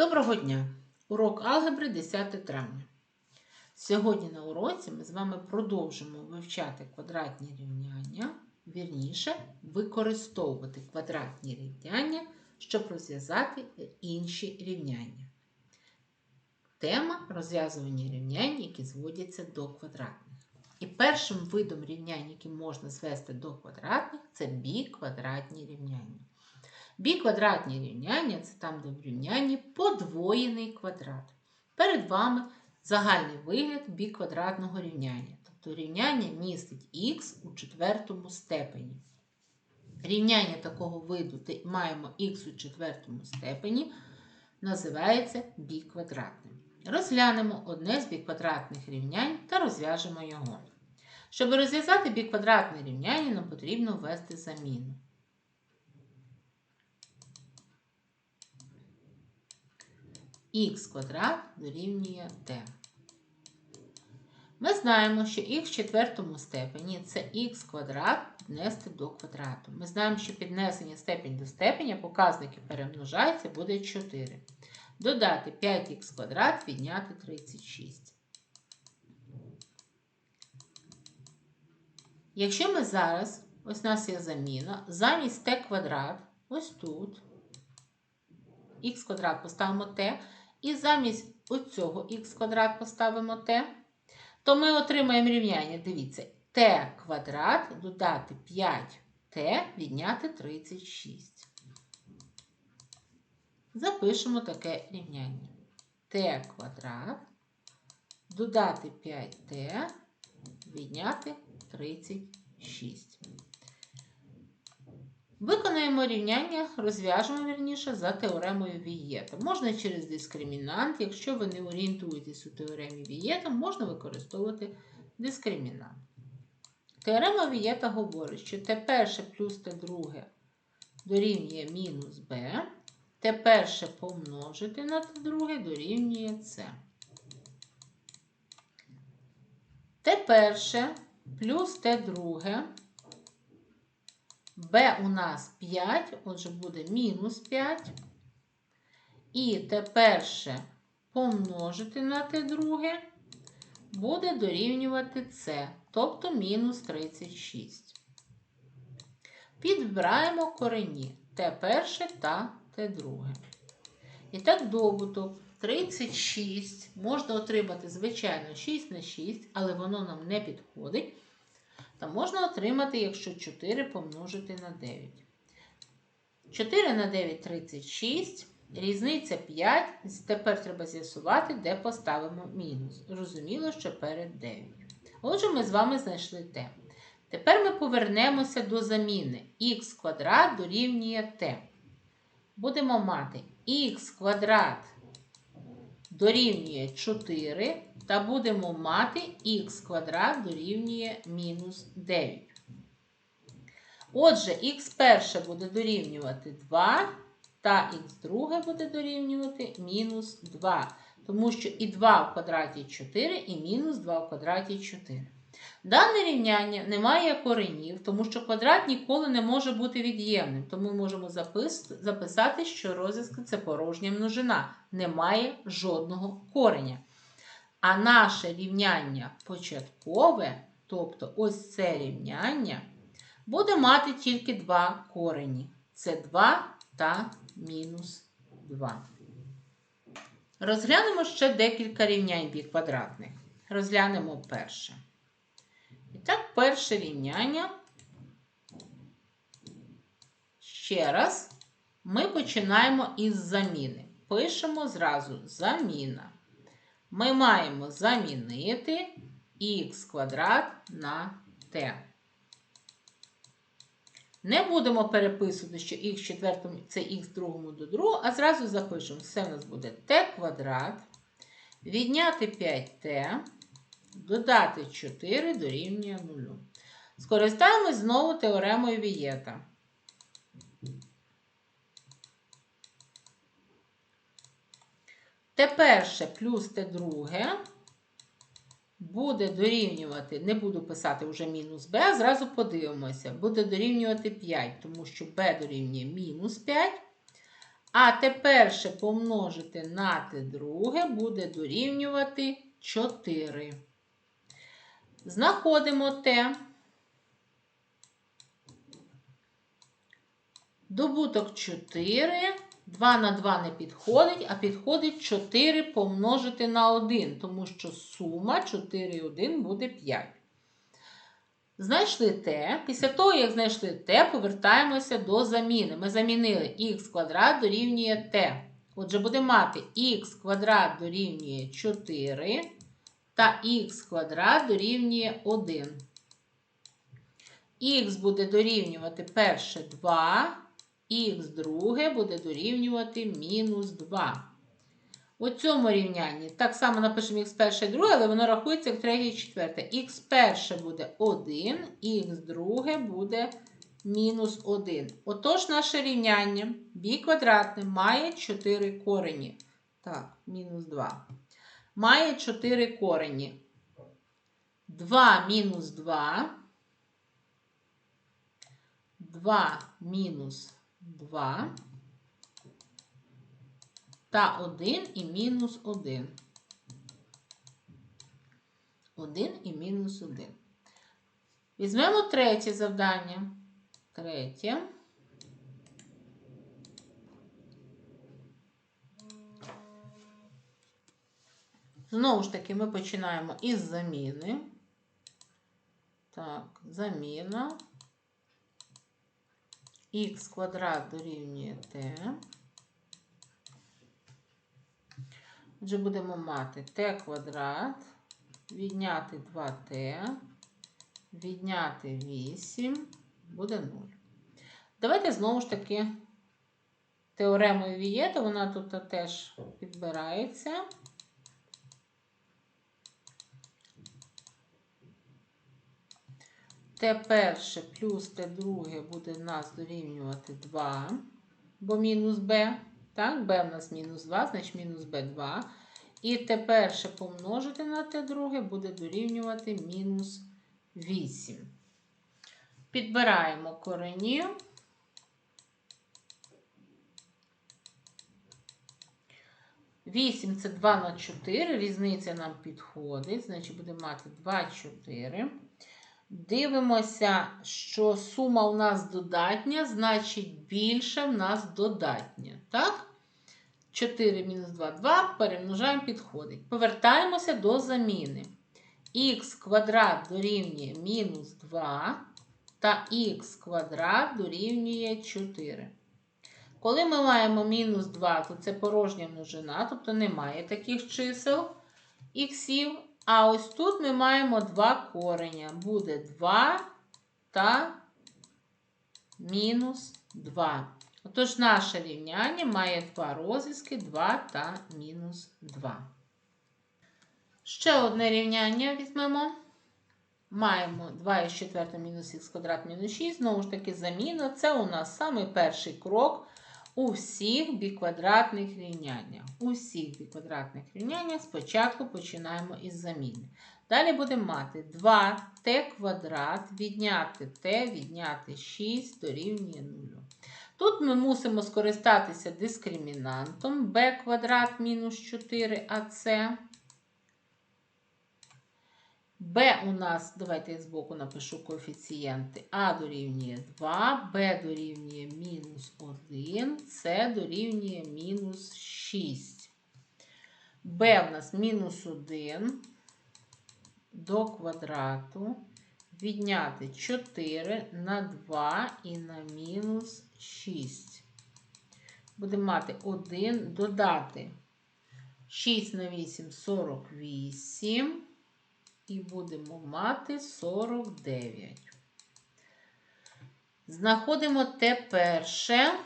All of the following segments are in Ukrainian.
Доброго дня! Урок алгебри 10 травня. Сьогодні на уроці ми з вами продовжимо вивчати квадратні рівняння, вірніше, використовувати квадратні рівняння, щоб розв'язати інші рівняння. Тема розв'язування рівнянь, які зводяться до квадратних. І першим видом рівнянь, які можна звести до квадратних, це біквадратні рівняння. Біквадратні рівняння це там, де в рівнянні подвоєний квадрат. Перед вами загальний вигляд біквадратного рівняння. Тобто рівняння містить х у четвертому степені. Рівняння такого виду, маємо х у четвертому степені, називається біквадратним. Розглянемо одне з біквадратних рівнянь та розв'яжемо його. Щоб розв'язати біквадратне рівняння, нам потрібно ввести заміну. Х квадрат дорівнює t. Ми знаємо, що х в четвертому степені це х квадрат піднести до квадрату. Ми знаємо, що піднесення степень до степеня показники перемножаються, буде 4. Додати 5х квадрат відняти 36. Якщо ми зараз, ось у нас є заміна, замість t квадрат, ось тут, х квадрат поставимо t, і замість оцього х квадрат поставимо t, то ми отримаємо рівняння, дивіться, t квадрат додати 5t відняти 36. Запишемо таке рівняння. t квадрат додати 5t відняти 36. Виконаємо рівняння, розв'яжемо вірніше за теоремою Вієта. Можна через дискримінант, якщо ви не орієнтуєтесь у теоремі Вієта, можна використовувати дискримінант. Теорема Вієта говорить, що Т1 плюс Т2 дорівнює мінус Б, Т1 помножити на Т2 дорівнює С. Т1 плюс Т2. Б у нас 5, отже, буде мінус 5. І те перше помножити на те друге буде дорівнювати С, тобто мінус 36. Підбираємо корені те перше та те друге. І так, добуток 36 можна отримати, звичайно, 6 на 6, але воно нам не підходить. Та можна отримати, якщо 4 помножити на 9. 4 на 9 36. Різниця 5. Тепер треба з'ясувати, де поставимо мінус. Зрозуміло, що перед 9. Отже, ми з вами знайшли t. Тепер ми повернемося до заміни. х квадрат дорівнює t. Будемо мати х квадрат дорівнює 4 та будемо мати х квадрат дорівнює мінус 9. Отже, х перше буде дорівнювати 2, та х друге буде дорівнювати мінус 2. Тому що і 2 в квадраті 4, і мінус 2 в квадраті 4. Дане рівняння не має коренів, тому що квадрат ніколи не може бути від'ємним. Тому ми можемо записати, що розв'язка це порожня множина. Немає жодного кореня. А наше рівняння початкове, тобто ось це рівняння, буде мати тільки два корені. Це 2 та мінус 2. Розглянемо ще декілька рівнянь біквадратних. Розглянемо перше. І так, перше рівняння. Ще раз, ми починаємо із заміни. Пишемо зразу заміна. Ми маємо замінити х квадрат на t. Не будемо переписувати, що х в четвертому це х другому до другого, а зразу запишемо, все у нас буде t квадрат, відняти 5t, додати 4 дорівнює 0. Скористаємось знову теоремою Вієта. Те перше плюс те друге буде дорівнювати, не буду писати вже мінус b, а зразу подивимося, буде дорівнювати 5, тому що b дорівнює мінус 5, А те перше помножити на те друге буде дорівнювати 4. Знаходимо те. Добуток 4. 2 на 2 не підходить, а підходить 4 помножити на 1, тому що сума 4 і 1 буде 5. Знайшли те. Після того, як знайшли те, повертаємося до заміни. Ми замінили х квадрат дорівнює t. Отже, будемо мати х квадрат дорівнює 4 та х квадрат дорівнює 1. Х буде дорівнювати перше 2, х друге буде дорівнювати мінус 2. У цьому рівнянні так само напишемо х перше і друге, але воно рахується як третє і четверте. х перше буде 1, х друге буде мінус 1. Отож, наше рівняння бі квадратне має 4 корені. Так, мінус 2. Має 4 корені. 2 мінус 2. 2 мінус 2 та 1 і мінус 1. 1 і мінус 1. Візьмемо третє завдання. Третє. Знову ж таки, ми починаємо із заміни. Так, заміна. Х квадрат дорівнює t. Отже, будемо мати t квадрат, відняти 2t, відняти 8, буде 0. Давайте знову ж таки теорему Вієта, вона тут теж підбирається. Т перше плюс Т друге буде нас дорівнювати 2, бо мінус b. Так, b в нас мінус 2, значить мінус b2. І Т перше помножити на Т друге буде дорівнювати мінус 8. Підбираємо корені. Вісім це 2 на 4, різниця нам підходить, значить будемо мати 2, 4. Дивимося, що сума у нас додатня, значить більше в нас додатня. Так? 4 мінус 2, 2, перемножаємо, підходить. Повертаємося до заміни. Х квадрат дорівнює мінус 2 та х квадрат дорівнює 4. Коли ми маємо мінус 2, то це порожня множина, тобто немає таких чисел іксів. А ось тут ми маємо два кореня. Буде 2 та мінус 2. Отож, наше рівняння має два розв'язки 2 та мінус 2. Ще одне рівняння візьмемо. Маємо 2 із 4 мінус х квадрат мінус 6. Знову ж таки, заміна. Це у нас самий перший крок у всіх біквадратних рівняння. Усіх біквадратних рівняння спочатку починаємо із заміни. Далі будемо мати 2t квадрат відняти t, відняти 6 дорівнює 0. Тут ми мусимо скористатися дискримінантом b квадрат мінус 4ac. B у нас, давайте я збоку напишу коефіцієнти. А дорівнює 2, b дорівнює мінус 1, c дорівнює мінус 6. b у нас мінус 1 до квадрату. Відняти 4 на 2 і на мінус 6. Будемо мати 1 додати 6 на 8 48. І будемо мати 49. Знаходимо те перше.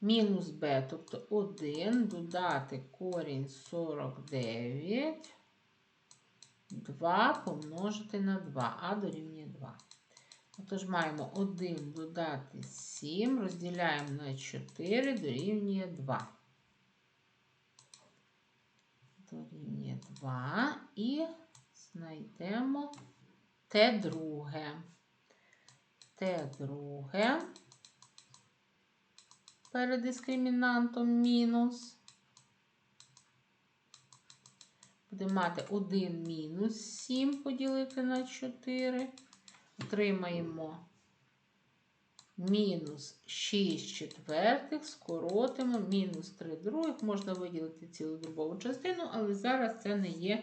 Мінус b, тобто 1 додати корінь 49, 2 помножити на 2, а дорівнює 2. Отож, маємо 1 додати 7, розділяємо на 4, дорівнює 2. Дорівнює 2 і знайдемо Т друге. Т друге перед дискримінантом мінус. Буде мати 1 мінус 7 поділити на 4. Отримаємо мінус 6 четвертих, скоротимо, мінус 3 других. Можна виділити цілу дробову частину, але зараз це не є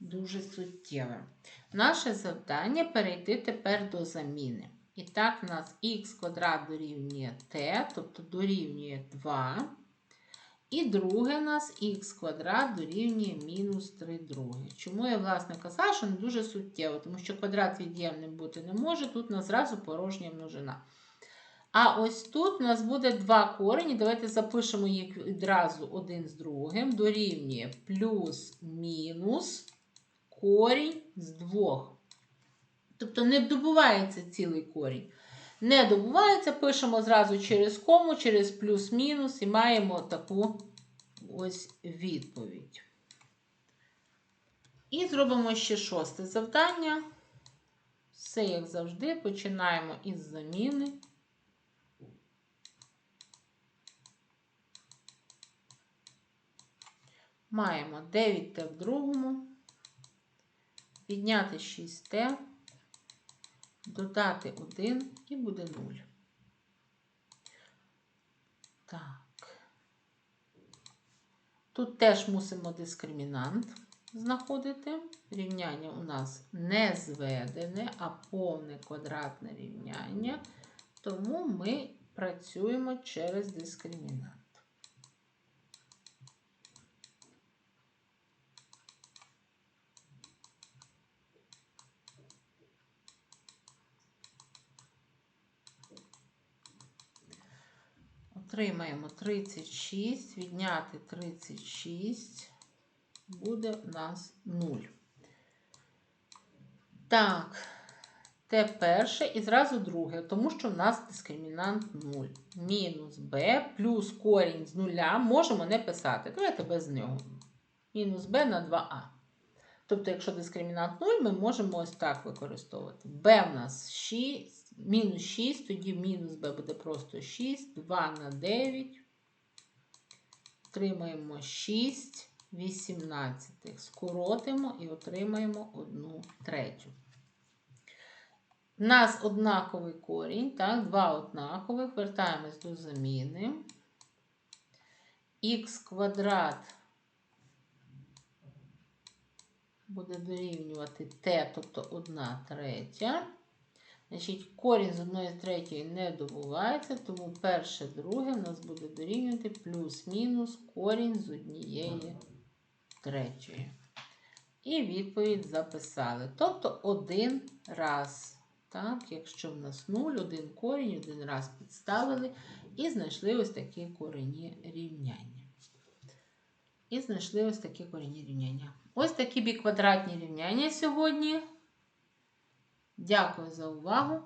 дуже суттєвим. Наше завдання перейти тепер до заміни. І так, у нас х квадрат дорівнює t, тобто дорівнює 2. І друге у нас х квадрат дорівнює мінус 3 друге. Чому я, власне, казала, що не дуже суттєво, тому що квадрат від'ємним бути не може, тут у нас зразу порожня множина. А ось тут у нас буде два корені. Давайте запишемо їх відразу один з другим. Дорівнює плюс мінус корінь з двох. Тобто не добувається цілий корінь. Не добувається, пишемо зразу через кому, через плюс-мінус і маємо таку ось відповідь. І зробимо ще шосте завдання. Все, як завжди, починаємо із заміни. Маємо 9t в другому, підняти 6t, додати 1 і буде 0. Так. Тут теж мусимо дискримінант знаходити. Рівняння у нас не зведене, а повне квадратне рівняння. Тому ми працюємо через дискримінант. Отримаємо 36, відняти 36, буде у нас 0. Так, те перше і зразу друге, тому що в нас дискримінант 0. Мінус b плюс корінь з нуля можемо не писати. Давайте без нього. Мінус b на 2а. Тобто, якщо дискримінант 0, ми можемо ось так використовувати. b в нас 6, мінус 6, тоді мінус b буде просто 6, 2 на 9. Отримаємо 6 18. Скоротимо і отримаємо 1 третю. У нас однаковий корінь, так, два однакових. Вертаємось до заміни. Х квадрат буде дорівнювати t, тобто 1 третя. Значить, корінь з 1 третьої не добувається, тому перше, друге в нас буде дорівнювати плюс-мінус корінь з однієї третьої. І відповідь записали. Тобто один раз. Так, Якщо в нас 0, один корінь, один раз підставили і знайшли ось такі корені рівняння. І знайшли ось такі корені рівняння. Ось такі біквадратні рівняння сьогодні. Дякую за увагу!